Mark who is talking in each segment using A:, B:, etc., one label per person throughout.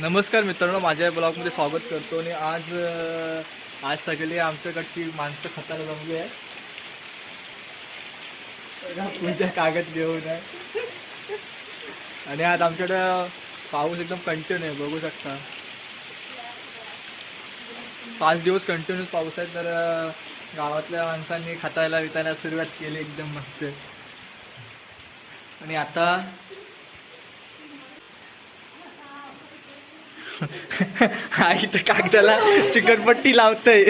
A: नमस्कार मित्रांनो माझ्या ब्लॉगमध्ये स्वागत करतो आणि आज आज सगळे आमच्याकडची माणसं खताला जमली आहे तुमच्या पूजा कागद घेऊन आहे. आणि आज आमच्याकडं पाऊस एकदम कंटिन्यू आहे बघू शकता. पाच दिवस कंटिन्यू पाऊस आहे तर गावातल्या माणसांनी खतायला विकायला सुरुवात केली एकदम मस्त. आणि आता हा इथं कागदाला चिकटपट्टी लावतय.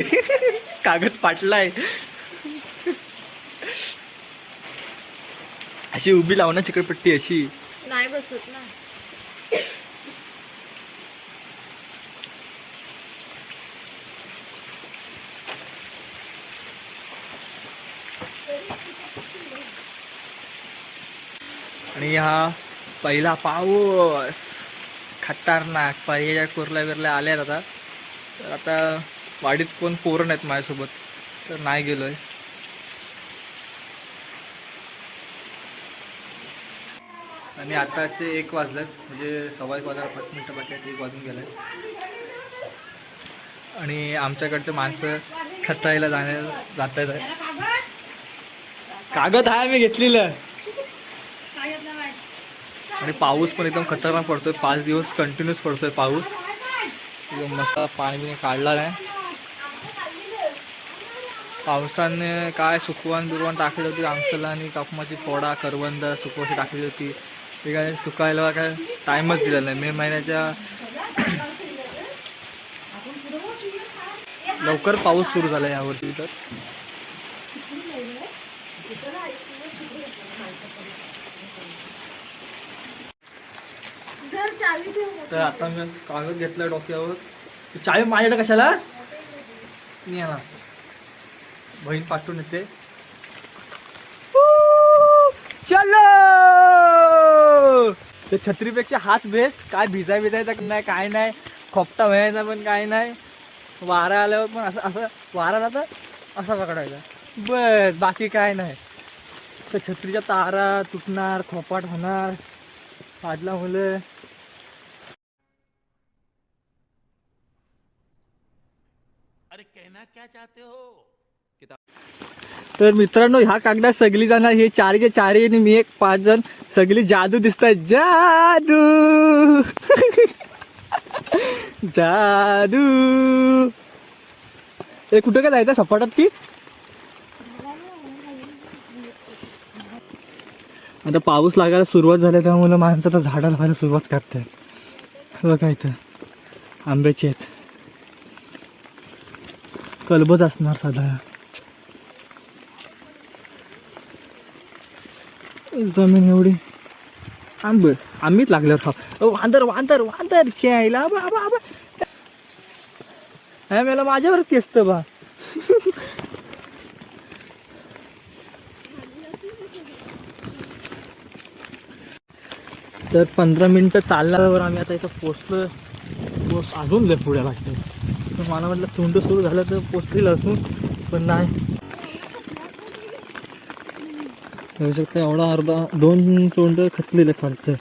A: कागद फाटलाय. अशी उभी लाव ना चिकटपट्टी अशी.
B: नाही बसत ना.
A: आणि हा पहिला पाऊस. खतरनाक पर्याय कुर्ला बिरल्या आल्या आता. तर आता वाडीत कोण पोरण नाहीत माझ्यासोबत. तर नाही गेलोय. आणि आताचे एक वाजलेत. म्हणजे सव्वा एक वाजायला पाच मिनटं बाकी आहेत, एक वाजून गेलं आणि आमच्याकडचे माणसं खतायला जाण्या जात आहेत कागद आहे मी घेतलेलं. आणि पाऊस पण एकदम खतरनाक पडतोय. पाच दिवस कंटिन्यूस पडतोय पाऊस. एकदम मस्त पाणी बिणी काढला नाही पावसाने काय सुकवण बिरवण टाकली होती? आमच्याला आणि कापमाची फोडा करवंद सुकवाशी टाकली होती. ते काय सुकायला काय टाईमच दिला नाही. मे महिन्याच्या लवकर पाऊस सुरू झाला यावरती तर
B: जर चावी ठेव
A: तर आता मी कागद घेतला डोक्यावर. चावी माझ्याकडे कशाला? मी येणार. बहीण पाठवून येते चलो! ते छत्रीपेक्षा हात बेस्ट काय भिजाय भिजायचा नाही काय नाही. खोपटा व्हायचा पण काय नाही. वारा आल्यावर पण असं असं वारा आला तर असा पकडायचा. बस बाकी काय नाही. तर छत्रीच्या तारा तुटणार खोपाट होणार. पाडला मुलं.
C: अरे कहना क्या चाहते हो?
A: तर मित्रांनो ह्या कागदात सगळी जण हे चारचे चारी आणि मी एक पाच जण. सगळी जादू दिसत जादू! जादू! हे कुठं काय जायचं? सपाटात की? आता पाऊस लागायला सुरुवात झाली त्यामुळे माणसं आता झाडं लावायला सुरुवात करते बघा इथं आंब्याची आहेत. कलबच असणार साधारण. जमीन एवढी. आंब आम्हीच लागल्यावर खाऊ अहो, वांदर वांदर वांदर चायला बा बा बा. मला माझ्यावर असतं बा. तर पंधरा मिनिटं चालल्यावर आम्ही आता इथं पोचलो पोच अजून लय पुढे वाटतं मला म्हटलं चुंड सुरू झालं तर पोचतील असून पण नाही. होऊ शकतं एवढा अर्धा दोन चोंड खचलेलं खालचं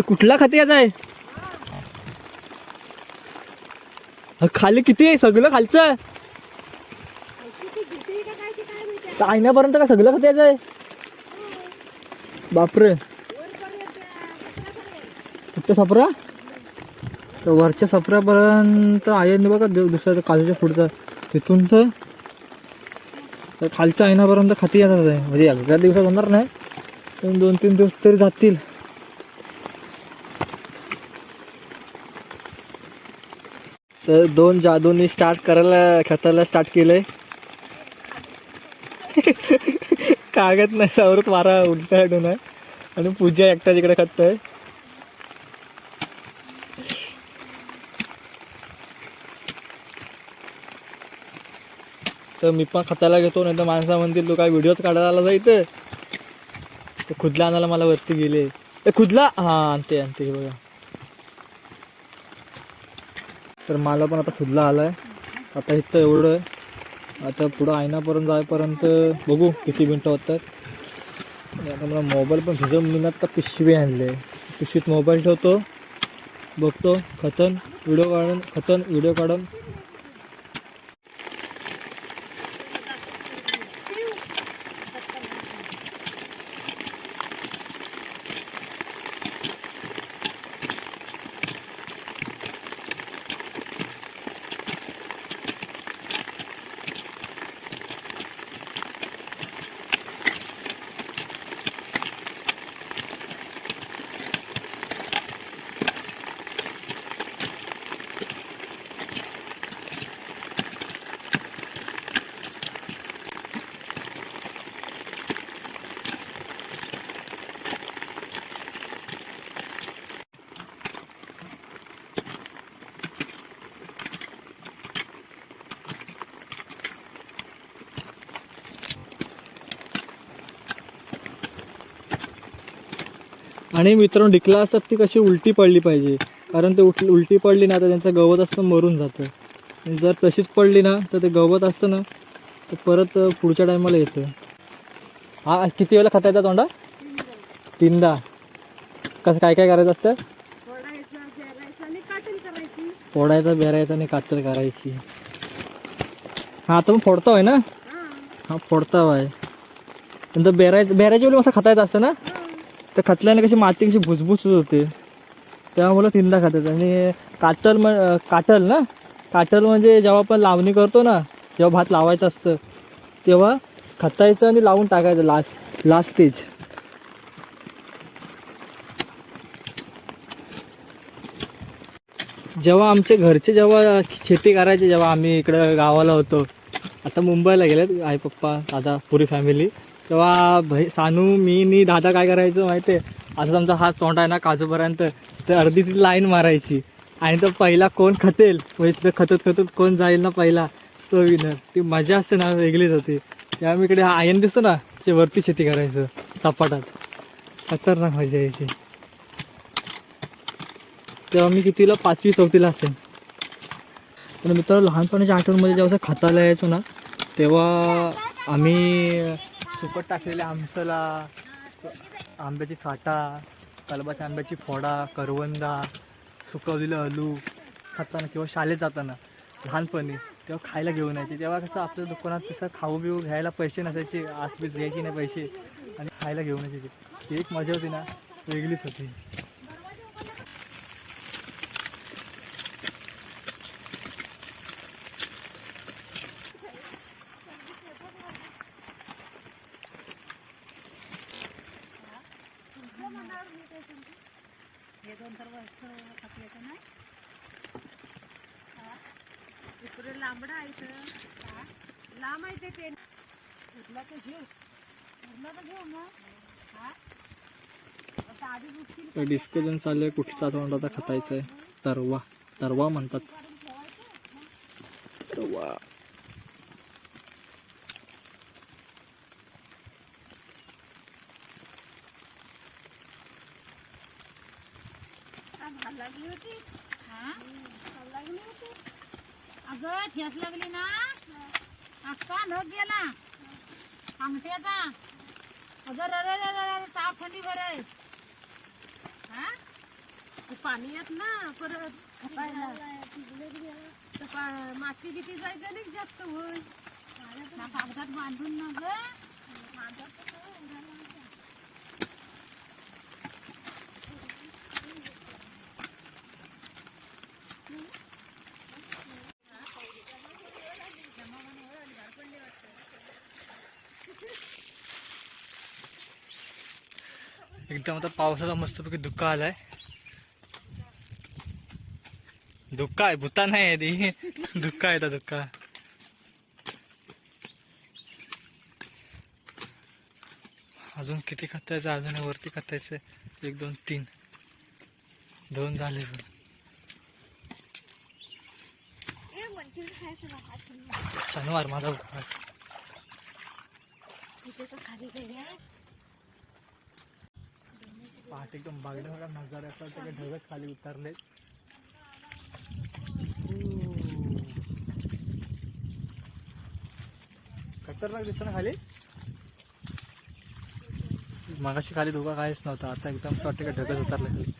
A: कुठला खाते आहे? खाली किती आहे? सगळं खालचं तर आईण्यापर्यंत का सगळं खाते आहे? बापरे. कुठं सपरा? तर वरच्या सपऱ्यापर्यंत आहे बघा दुसऱ्या काजूच्या पुढचा. तिथून तर खालच्या आईनापर्यंत खाती येतात आहे. म्हणजे एका दिवसात होणार नाही. पण दोन तीन दिवस तरी जातील. तर दोन जादूंनी स्टार्ट करायला खताला स्टार्ट केलंय. कागद नाही सावरत वारा उलटा हटून आहे आणि पूजा एकटा तिकडे खत आहे तर मी पण खताला घेतो नाही तर माणसा म्हणतील तू काय व्हिडिओच काढायला आला जायचं तर खुदला आणायला मला वरती गेले. ए खुदला? हा आणते आणते बघा. तर मला पण आता खुदला आलाय. आता इथं एवढं आहे. आता पुढं आयनापर्यंत जायपर्यंत बघू किती मिनटं होतात. आता मला मोबाईल पण भिजवून मिळणार तर पिशवी आणले पिशवीत मोबाईल ठेवतो बघतो खतन व्हिडिओ काढून खतन व्हिडिओ काढून आणि मित्रांनो डिकला असतात ती कशी उलटी पडली पाहिजे. कारण ते उठ उलटी पडली ना तर त्यांचं गवत असतं मरून जातं. आणि जर तशीच पडली ना तर ते गवत असतं ना तर परत पुढच्या टायमाला येतं. हा किती वेळेला खाता येतात तोंडा? तीनदा. कसं काय काय करायचं असतं?
B: फोडायचं
A: बेरायचा आणि कातर करायची. हा आता पण फोडता आहे ना?
B: हा.
A: हा फोडता आहे. नंतर बेरायचं बेरायच्या वेळी मस्त खाता येत असतं ना? तर खतल्याने कशी माती कशी भुसभुस होते. त्यामुळे तीनदा खातात. आणि काटल म काटल ना? काटल म्हणजे जेव्हा आपण लावणी करतो ना जेव्हा भात लावायचं असतं तेव्हा खतायचं आणि लावून टाकायचं लास्ट लास्ट स्टेज जेव्हा आमचे घरचे जेव्हा शेती करायचे जेव्हा आम्ही इकडं गावाला होतो आता मुंबईला गेलेत आई पप्पा दादा पुरी फॅमिली तेव्हा भाई सानू मी नी दादा काय करायचं माहिती आहे असं आमचा हात तोंड आहे ना काजूपर्यंत. तर अर्धी ती लाईन मारायची. आणि तो पहिला कोण खतेल? म्हणजे तिथं खतत खतत कोण जाईल ना पहिला? तो विनर ती मजा असते ना वेगळीच होती. तेव्हा मी इकडे आयन दिसतो ना ते वरती शेती करायचं सपाटात. खतरनाक मजा यायची. तेव्हा मी कितीला? पाचवी चौथीला असेल. तर मित्रांनो लहानपणाच्या आठवणमध्ये जेव्हा खताला यायचो ना तेव्हा आम्ही सुकट टाकलेल्या आमसला आंब्याची साठा कलबाच्या आंब्याची फोडा करवंदा सुकवलेलं आलू खाताना किंवा शाळेत जाताना लहानपणी तेव्हा खायला घेऊन यायचे. तेव्हा कसं आपल्या दुकानात तसं खाऊ बिऊ घ्यायला पैसे नसायचे आसबीस घ्यायची नाही पैसे. आणि खायला घेऊन यायचे. ती एक मजा होती ना वेगळीच होती.
B: इकडे लांबडा आहे इथं. लांब आहे ते पेन. उठला तर घेऊ. उठला तर घेऊ मग. हा. आता आधी उठतील
A: तर डिस्कशन चालू आहे कुठचा तोंड आता खतायचं आहे? तरवा. तरवा म्हणतात. तरवा.
B: लागली होती.
D: हा?
B: लागली होती.
D: अगं ठेस लागली ना? अक्का नग गेला. अंगठ्याचा. अगं रर रर ताप थंडी भराय हा?
B: ते पाणी येत ना परत खपायला माती बिती जायचं जास्त
D: ना कागदात बांधून ना ग.
A: एकदम आता पावसाचा मस्तपैकी धुक्का आलाय. धुक्का आहे भूता नाही आहे ती. धुक्का आहे धुक्का. अजून किती खतायचं? अजून वरती खतायचं एक दोन तीन. दोन झाले. शनिवार माझा उपवास. आता एकदम बागड्या बागडा नजारे असतात त्याच्या ढगत खाली उतरले. खतरनाक दिसतो ना खाली? मगाशी खाली धोका काहीच नव्हता आता एकदम असं वाटतं का ढगत उतरले खाली.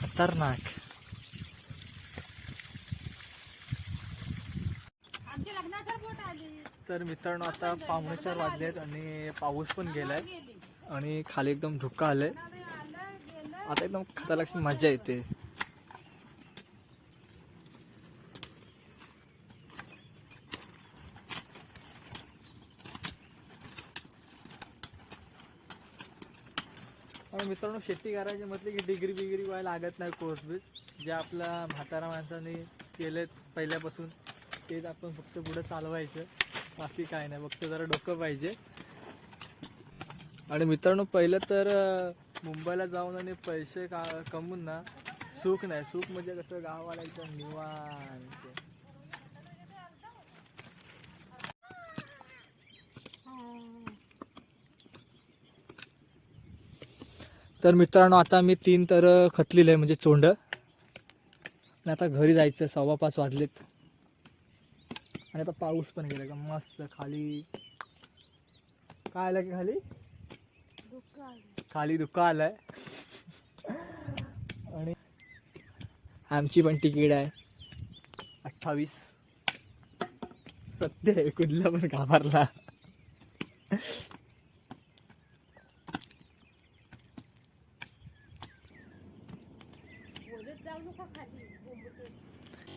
A: खतरनाक. तर मित्रांनो आता पावणे चार आहेत आणि पाऊस पण गेलाय. आणि खाली एकदम धुकं आलंय.
D: आलं
A: आता एकदम खतरनाक मजा येते. आणि मित्रांनो शेती करायची म्हटली की डिग्री बिग्री व्हायला लागत नाही कोर्स बीज जे आपल्या म्हातारा माणसाने केलेत पहिल्यापासून तेच आपण फक्त पुढे चालवायचं. बाकी काय नाही फक्त जरा डोकं पाहिजे. आणि मित्रांनो पहिलं तर मुंबईला जाऊन आणि पैसे का कमवून ना सुख नाही. सुख म्हणजे कसं गावाला एकदम निवांत. तर मित्रांनो आता मी तीन तर खतलेलं आहे म्हणजे चोंड. आणि आता घरी जायचं सव्वा पाच वाजलेत. आणि आता पाऊस पण गेला का मस्त खाली. काय आलं की खाली? खाली धुका आलाय. आणि आमची पण तिकीट आहे. अठ्ठावीस. सत्य आहे कुठला पण घाबरला.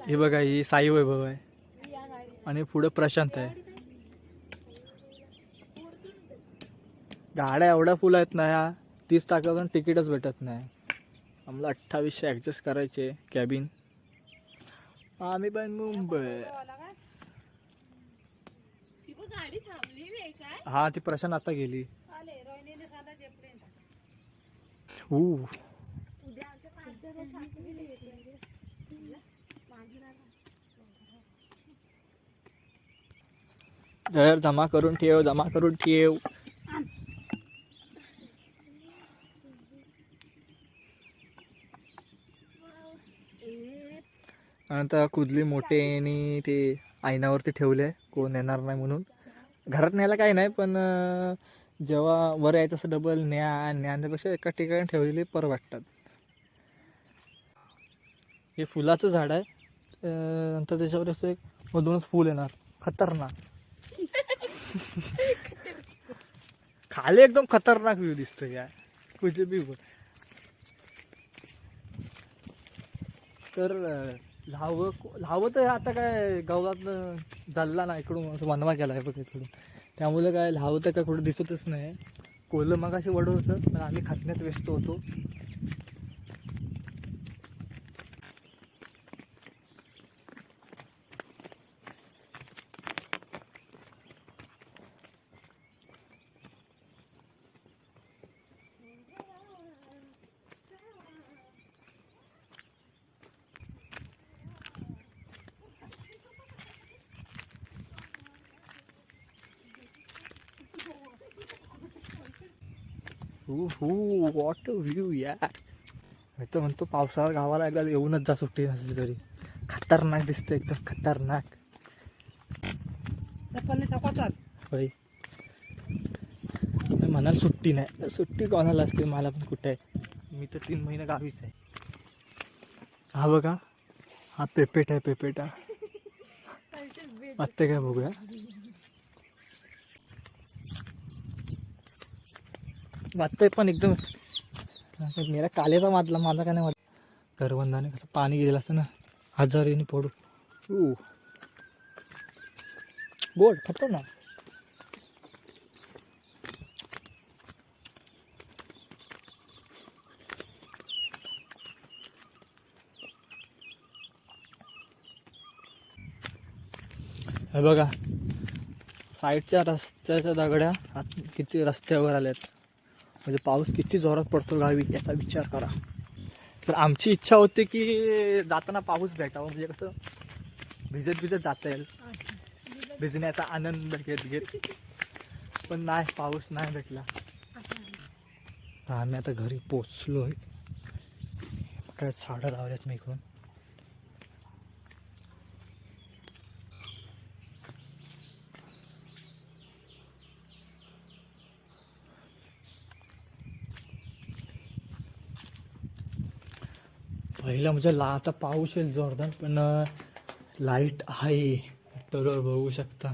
A: हे बघा ही साई वैभव आहे. आणि पुढे प्रशांत आहे. गाड्या एवढ्या फुल आहेत ना या तीस टाका पण तिकीटच भेटत नाही. आम्हाला अठ्ठावीसशे ॲडजस्ट करायचे कॅबिन आम्ही पण मुंबई. हा ती प्रशांत आता गेली.
B: आले
A: जर जमा करून ठेव जमा करून ठेव. नंतर कुदली मोठे आणि ते आयनावरती ठेवले कोण येणार नाही म्हणून. घरात न्यायला काही नाही पण जेव्हा वर यायचं असं डबल न्या न्याण्यापेक्षा एका ठिकाणी ठेवलेले पर वाटतात. हे फुलाचं झाड आहे. नंतर त्याच्यावर असं एक मधूनच फुल येणार. खतरनाक. खाली एकदम खतरनाक व्ह्यू दिसतो या कुठे बी तर लाव लावं लावं तर आता काय गावात झाला ना इकडून असं वनवा केला आहे बघ इकडून. त्यामुळे काय लावं तर काय कुठं दिसतच नाही. कोलं मग असे वड होतं पण आम्ही खातण्यात व्यस्त होतो. हू वॉट व्ह्यू यार. मी तर म्हणतो पावसाळा गावाला एकदा येऊनच जा सुट्टी नसली तरी. खतरनाक दिसतं एकदम खतरनाक.
B: चाल.
A: होय. मी म्हणाल सुट्टी नाही. सुट्टी कोणाला असते मला पण कुठे? आहे मी तर तीन महिने गावीच आहे. हा बघा हा पेपेट आहे पेपेटा आत्ता काय बघूया. वाटतंय पण एकदम. मेरा कालेचा मातला माझा काय नाही वाटत करवंदाने कसं पाणी गेलेलं असतं ना हजारीने पडू. गोड खतरनाक हे बघा साईडच्या रस्त्याच्या दगड्या आत किती रस्त्यावर आल्यात. म्हणजे पाऊस किती जोरात पडतो गावी याचा विचार करा. तर आमची इच्छा होती की जाताना पाऊस भेटावा म्हणजे कसं भिजत भिजत जाता येईल. भिजण्याचा आनंद घेत घेत. पण नाही पाऊस नाही भेटला. आम्ही आता घरी पोचलो काय झाडं लावल्यात मी इकडून. पहिला म्हणजे ला आता पाऊस येईल जोरदार पण लाइट आहे. तर बघू शकता.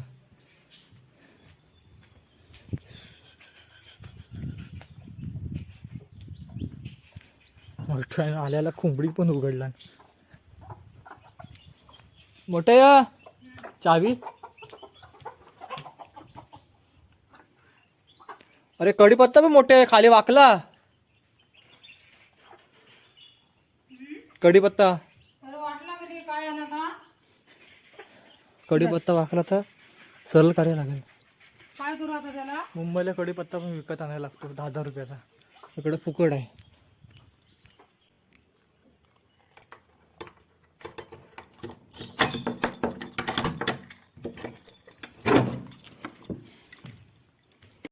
A: मोठ्या आल्याला खुंबडी पण उघडला. मोठ्या चावी. अरे कढीपत्ता पण मोठे आहे खाली वाकला. कढीपत्ता.
D: तर वाटला कधी काय आला का
A: कढीपत्ता वाकला तर सरळ करायला लागेल.
D: काय करू आता त्याला?
A: मुंबईला कढीपत्ता पण विकत आणायला लागतो दहा दहा रुपयाचा. इकडे फुकट आहे.